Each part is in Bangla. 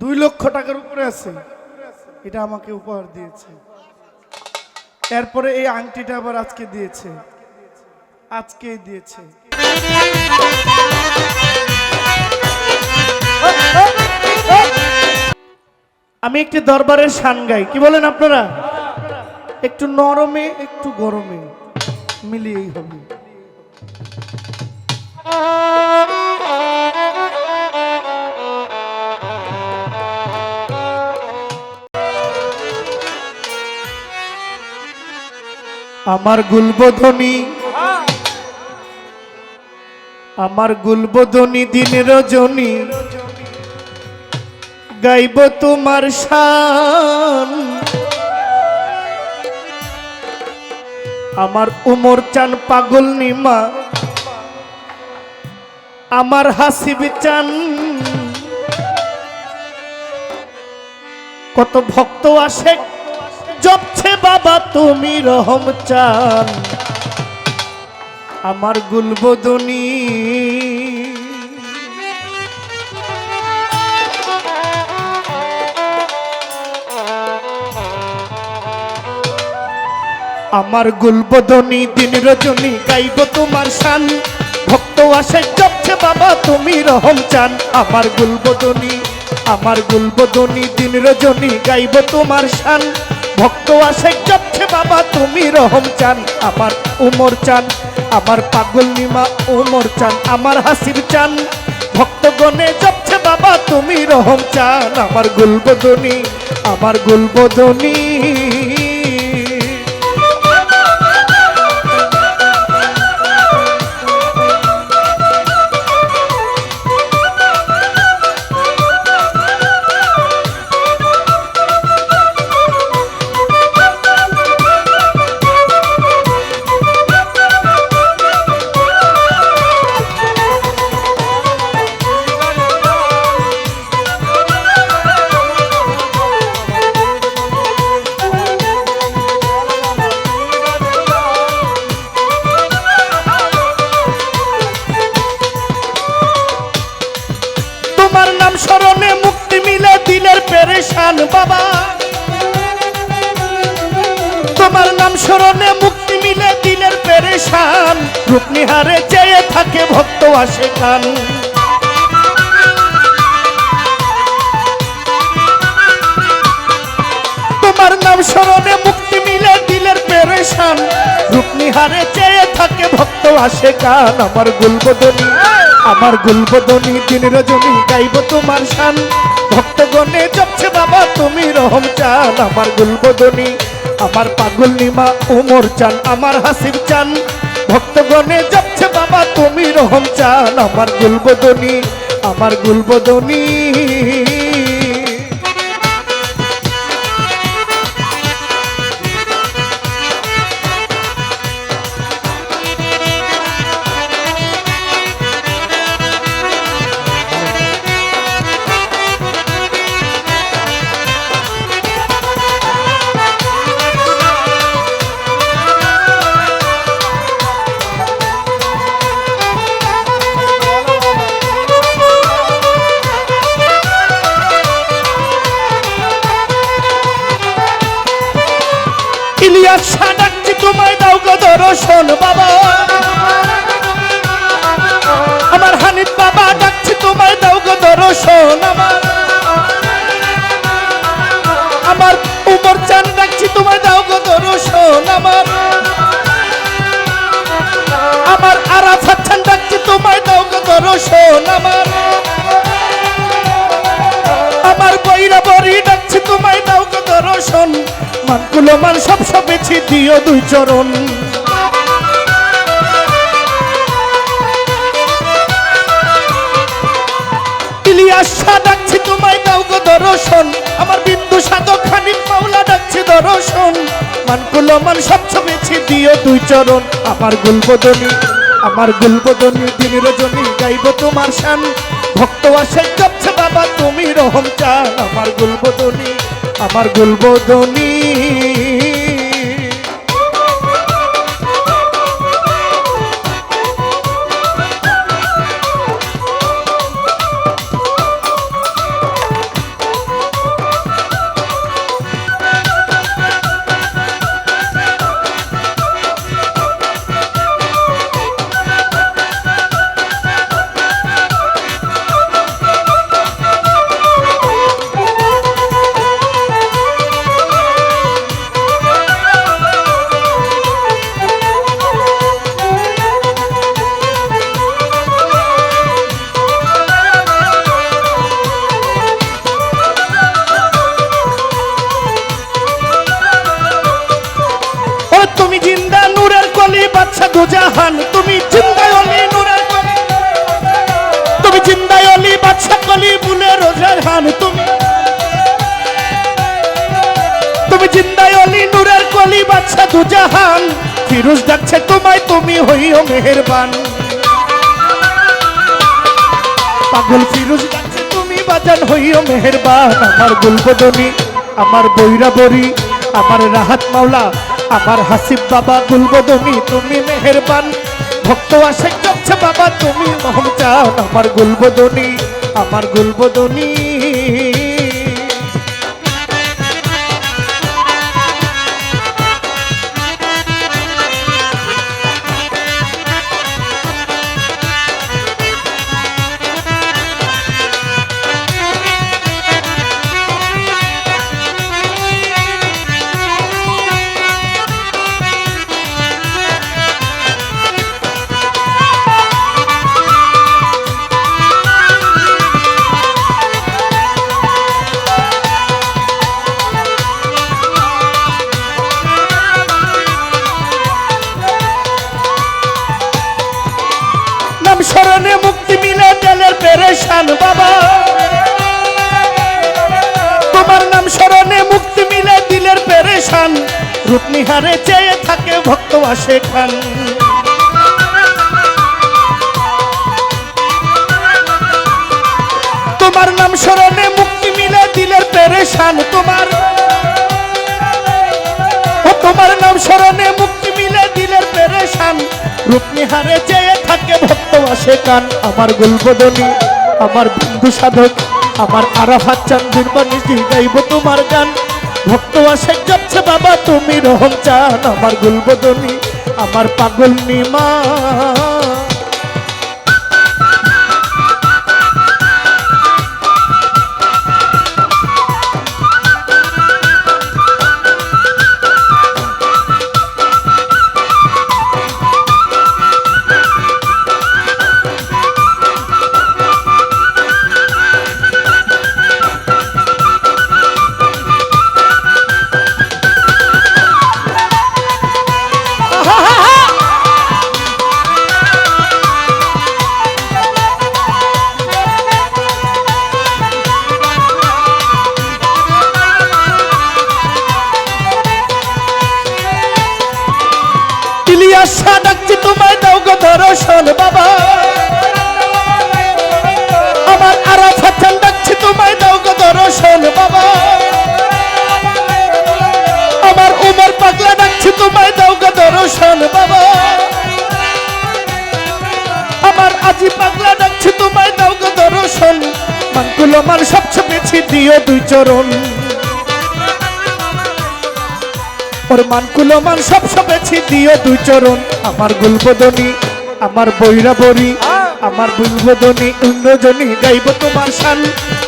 দুই লক্ষ টাকার উপরে আছে। এটা আমাকে উপহার দিয়েছে। এরপরে এই আংটিটা আবার আজকে দিয়েছে। আজকেই দিয়েছে। আমি একটি দরবারের শান গাই। কি বলেন আপনারা? একটু নরমে, একটু গরমে মিলিয়েই হবে। আমার গুলবধনী। আমার গুলবধনী দিন রজনী। গাইব তোমার শান। আমার উমর চান পাগল নিমা। আমার হাসিব চান। কত ভক্ত আসে জপছে বাবা, তুমি রহম চান। আমার গুলবদনী। আমার গুলবদনী দিন রজনী গাইব তোমার শান। ভক্ত আসে, জপছে বাবা, তুমি রহম চান। আমার গুলবদনী আমার গুলবদনী দিন রজনী গাইব তোমার শান। ভক্ত আসে যাচ্ছে বাবা, তুমি রহম চান, আমার উমর চান, আমার পাগল নিমা উমর চান, আমার হাসির চান। ভক্তগণে যাচ্ছে বাবা, তুমি রহম চান, আমার গুলবদনী আমার গুলবদনী। চেয়ে থাকে ভক্ত আসে কান তোমার নাম স্মরণে মুক্তি মিলে দিলের পেরেশান। রূপনিহারে চেয়ে থাকে ভক্ত আসে কান আমার গুলবদনী আমার গুলবদনী, দিন রজনী গাইব তোমার শান। ভক্তগণে জপছে বাবা, তুমি রহম চান। আমার গুলবদনী, আমার পাগল নিমা, উমর চান, আমার হাসির চান। ভক্তগণে যাচ্ছে বাবা তুমি রহম চান আমার গুলবদনী আমার গুলবদনী। ইলিয়াস শাহ ডাকছি তোমায় দাও গো দর্শন বাবা। আমার হানিফ বাবা ডাকছি, তোমায় দাও গো দর্শন আমার আমার উমর চান ডাকছি, তোমায় দাও গো দর্শন আমার আমার আরাফাত চান ডাকছি, তোমায় দাও দর্শন আমার আমার বইরা বড়ি ডাকছি, তোমায় দাও গো দর্শন। মানকুলো মান সব সবেছি, দিও দুই চরণ। শাহ ডাকছি, তোমায় দাও গো দর্শন। আমার বিন্দু সাধক খানিম মাওলা ডাকছি দর্শন। মানকুলো মান সব সবেছি, দিও দুই চরণ। আমার গুলবদনী আমার গুলবদনী দিন রজনী গাইব তোমার শান। ভক্ত আসে যাচ্ছে বাবা তুমি রহম চান। আমার গুলবোধনী আমার গুলবদনী। দুজাহান ফিরোজ তোমায় তুমি হইও পাগল ফিরোজ তুমি বাজান হইও আমার গুলবদনি, আমার বৈরাবরী, আমার রাহাত মাওলা, আমার হাসিব বাবা গুলবদনি, তুমি মেহেরবান। ভক্ত আসে যাচ্ছে বাবা, তুমি মহম আমার গুলবদনি আমার গুলবদনি। রূপনিহারে চেয়ে থাকে ভক্ত আসে খান তোমার নাম স্মরণে মুক্তি মিলে দিলের পেরেশান তোমার। তোমার নাম স্মরণে মুক্তি মিলে দিলের পেরেশান। রূপনিহারে চেয়ে থাকে ভক্ত আসে কান। আমার গুলবদনী, আমার বন্ধু সাধক, আমার আরাফাত চান্দির বাণিজ্য গাইব তোমার গান। ভক্ত আসে যাচ্ছে বাবা তুমি রহম চান আমার গুলবদনী আমার পাগল নিমা। ডাকছি তোমায় দাও গো দর্শন বাবা। আমার আজি পাগলা ডাকছি, তোমায় দাও গো দর্শন। মানকুল, আমার সবচেয়ে বেছি দিও দুই চরণ। ওর মানকুলো মান সব সবেছি দিও দুই চরণ। আমার গুলবদনী, আমার বৈরাবরী, আমার গুলবদনী ইন্দ্রজনী গাইব তোমার শান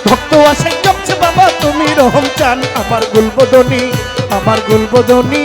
ভক্ত আসে জপছে বাবা, তুমি রহম চান আমার গুলবদনী আমার গুলবদনী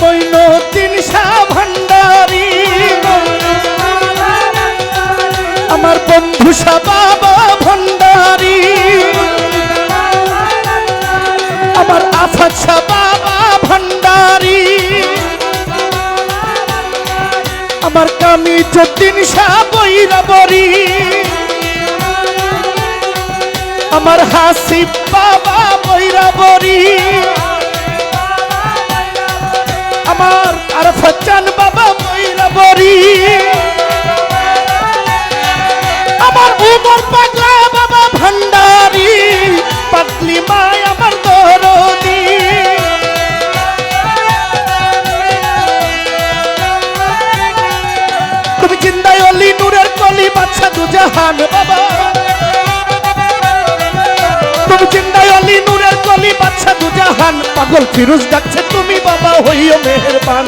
বৈনতিন শাহ ভান্ডারি। আমার বন্ধু বাবা ভান্ডারি। আমার শাহ বাবা ভান্ডারি। আমার কামি যতীন শাহ বৈরাবরী। আমার হাসিব বাবা বৈরাবরী আমার আর চান বাবা বৈরাবরী আমার উমর পাগলা বাবা ভান্ডারি। পাগলি মায় আমার দরদি। তুমি জিন্দায় অলি নূরের কলি বাচ্চা দুজাহান বাবা। কলি বাচ্চা দুজাহান পাগল ফিরুজ ডাকছে, তুমি বাবা হইও মেহেরবান।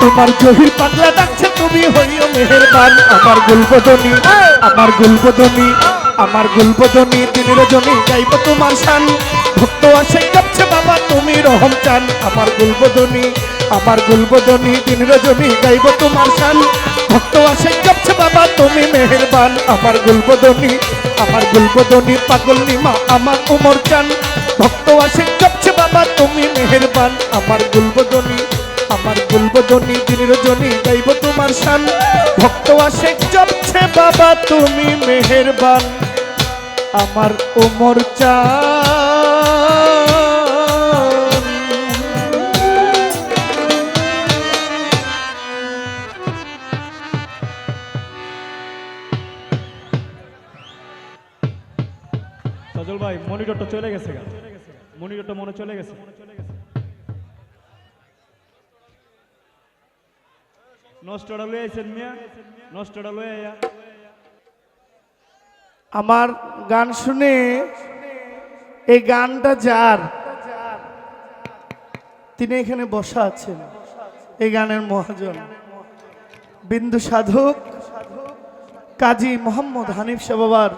তোমার জহির পাগলা ডাকছে, তুমি হইও মেহেরবান। আমার গুলবদনি আমার গুলবদনি আমার গুলবদনি দিন রজনী গাইব তোমার শান। ভক্ত আসে, কাঁপছে, বাবা, তুমি রহম চান। আমার গুলবদনি আমার গুলবদনি দিন রজনী গাইব তোমার শান। ভক্ত মেহেরবান আমার গুলবদনি আমার গুলবদনি পাগল নিমা, আমার উমর চান ভক্ত আসে চপছে বাবা, তুমি মেহেরবান। আমার গুলবদনি আমার গুলবদনি, দিনের জনি গাইব তোমার শান। ভক্ত আসে জপছে বাবা, তুমি মেহেরবান। আমার উমর চান সজল ভাই মনিটরটা চলে গেছে গা। মনিটরটা মনে চলে গেছে। আমার গান শুনে এই গানটা যার, তিনি এখানে বসা আছেন, এই গানের মহাজন। বিন্দু সাধক, কাজী মোহাম্মদ হানিফ শাহ বাবার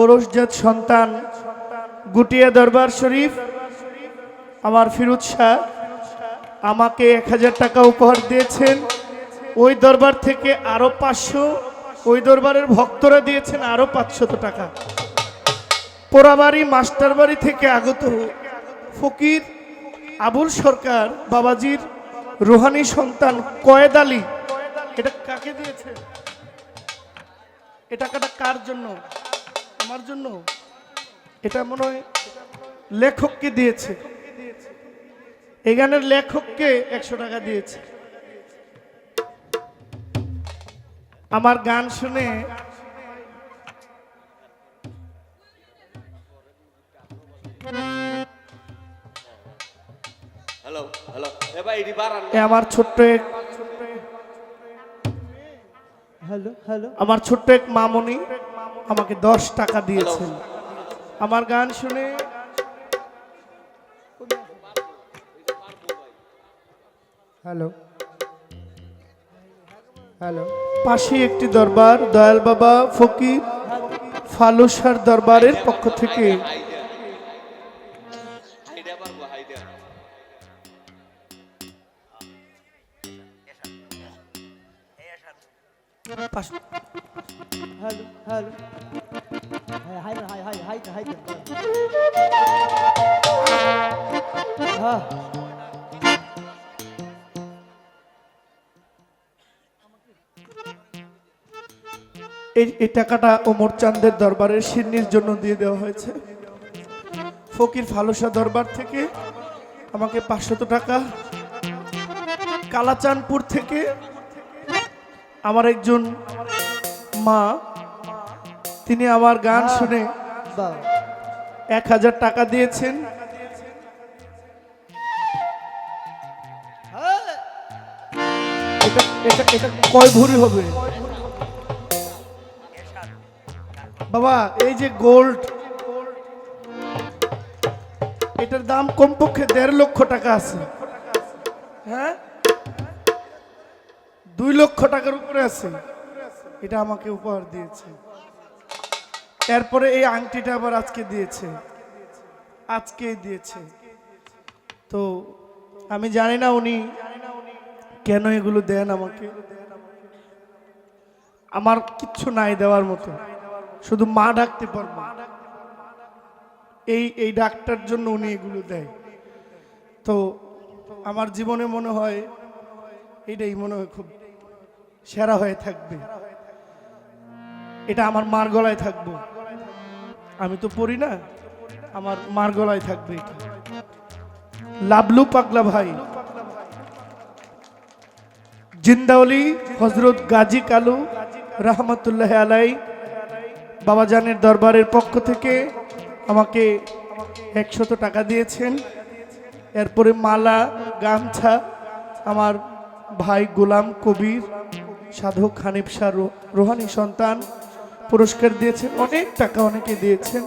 ওরসজাত সন্তান গুটিয়া দরবার শরীফ, আমার ফিরুজ শাহ আমাকে এক হাজার টাকা উপহার দিয়েছেন। ওই দরবার থেকে আরও পাঁচশো, ওই দরবারের ভক্তরা দিয়েছেন আরও পাঁচশত টাকা। পোড়াবাড়ি মাস্টার বাড়ি থেকে আগত ফকির আবুল সরকার বাবাজির রুহানি সন্তান কয়েদ আলী। এটা কাকে দিয়েছে এ টাকাটা কার জন্য? আমার জন্য এটা মনে হয় লেখককে দিয়েছে। এই গানের লেখককে একশো টাকা দিয়েছে। আমার গান শুনে হ্যালো হ্যালো এ ভাই এটি বাড়ান এ আমার ছোট্ট এক হ্যালো হ্যালো আমার ছোট্ট এক মামনি। আমাকে দশ টাকা দিয়েছেন। আমার গান শুনে হ্যালো হ্যালো পাশে একটি দরবার দয়াল বাবা ফকির ফালুসার দরবারের পক্ষ থেকে। এই এই টাকাটা ওমর চাঁদের দরবারের সিন্নির জন্য দিয়ে দেওয়া হয়েছে। ফকির ফালুসা দরবার থেকে আমাকে পাঁচশত টাকা। কালাচানপুর থেকে আমার একজন মা, তিনি আমার গান শুনে এক হাজার টাকা দিয়েছেন। এটা এটা এটা কয় ভরি হবে? বাবা, এই যে গোল্ড এটার দাম কমপক্ষে দেড় লক্ষ টাকা আছে। হ্যাঁ? দুই লক্ষ টাকার উপরে আছে। এটা আমাকে উপহার দিয়েছে। এরপরে এই আংটিটা আবার আজকে দিয়েছে। আজকে দিয়েছে। তো আমি জানি না উনি কেন এগুলো দেন আমাকে। আমার কিচ্ছু নাই দেওয়ার মতো। শুধু মা ডাকতে পারব এই এই ডাক্তার জন্য উনি এগুলো দেয়। তো আমার জীবনে মনে হয় এটাই মনে হয় খুব সেরা হয়ে থাকবে। এটা আমার মার গলায় থাকব। আমি তো পড়ি না, আমার মার গলায় থাকবে এটা। লাবলু পাগলা ভাই। জিন্দাউলি হজরত গাজী কালু রহমতুল্লাহ আলাই বাবাজানের দরবারের পক্ষ থেকে আমাকে একশত টাকা দিয়েছেন। এরপরে মালা, গামছা, আমার ভাই গোলাম কবির, সাধক হানিফ শাহ রোহানি সন্তান পুরস্কার দিয়েছেন। অনেক টাকা অনেকে দিয়েছেন।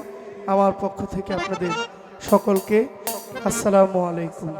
আমার পক্ষ থেকে আপনাদের সকলকে আসসালামু আলাইকুম।